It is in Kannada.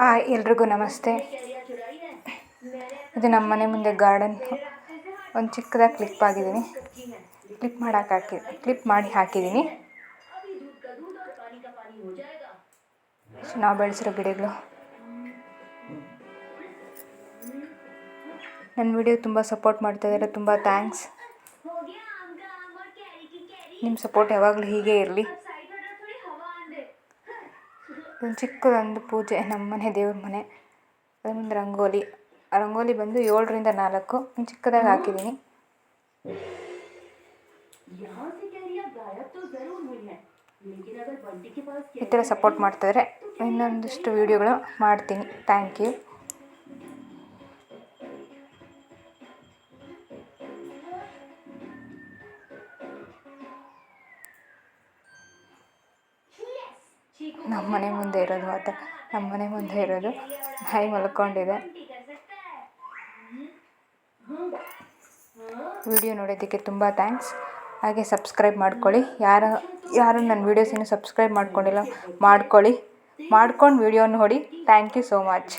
ಹಾಯ್ ಎಲ್ರಿಗೂ ನಮಸ್ತೆ. ಇದು ನಮ್ಮ ಮನೆ ಮುಂದೆ ಗಾರ್ಡನ್. ಒಂದು ಚಿಕ್ಕದಾಗಿ ಕ್ಲಿಪ್ ಆಗಿದ್ದೀನಿ. ಕ್ಲಿಪ್ ಮಾಡಕ್ಕೆ ಹಾಕಿ ಕ್ಲಿಪ್ ಮಾಡಿ ಹಾಕಿದ್ದೀನಿ. ನಾವು ಬೆಳೆಸಿರೋ ಗಿಡಗಳು. ನನ್ನ ವಿಡಿಯೋ ತುಂಬ ಸಪೋರ್ಟ್ ಮಾಡ್ತಾ ಇದ್ದಾರೆ. ತುಂಬ ಥ್ಯಾಂಕ್ಸ್ ನಿಮ್ಮ ಸಪೋರ್ಟ್ ಯಾವಾಗಲೂ ಹೀಗೆ ಇರಲಿ. ಒಂದು ಚಿಕ್ಕದೊಂದು ಪೂಜೆ ನಮ್ಮ ಮನೆ, ದೇವ್ರ ಮನೆ. ಅದೊಂದು ರಂಗೋಲಿ. ಆ ರಂಗೋಲಿ ಬಂದು ಏಳರಿಂದ ನಾಲ್ಕು. ಒಂದು ಚಿಕ್ಕದಾಗಿ ಹಾಕಿದ್ದೀನಿ. ಈ ಥರ ಸಪೋರ್ಟ್ ಮಾಡ್ತಾಯಿದ್ರೆ ಇನ್ನೊಂದಿಷ್ಟು ವೀಡಿಯೋಗಳು ಮಾಡ್ತೀನಿ. ಥ್ಯಾಂಕ್ ಯು ನಮ್ಮ ಮನೆ ಮುಂದೆ ಇರೋದು ಮಾತ್ರ ನಮ್ಮ ಮನೆ ಮುಂದೆ ಇರೋದು ನಾಯಿ ಮಲ್ಕೊಂಡಿದೆ. ವಿಡಿಯೋ ನೋಡೋದಕ್ಕೆ ತುಂಬ ಥ್ಯಾಂಕ್ಸ್. ಹಾಗೆ ಸಬ್ಸ್ಕ್ರೈಬ್ ಮಾಡ್ಕೊಳ್ಳಿ. ಯಾರು ಯಾರು ನನ್ನ ವೀಡಿಯೋಸ್ ಏನು ಸಬ್ಸ್ಕ್ರೈಬ್ ಮಾಡ್ಕೊಂಡಿಲ್ಲ, ಮಾಡ್ಕೊಳ್ಳಿ. ಮಾಡ್ಕೊಂಡು ವಿಡಿಯೋ ನೋಡಿ. Thank you so much.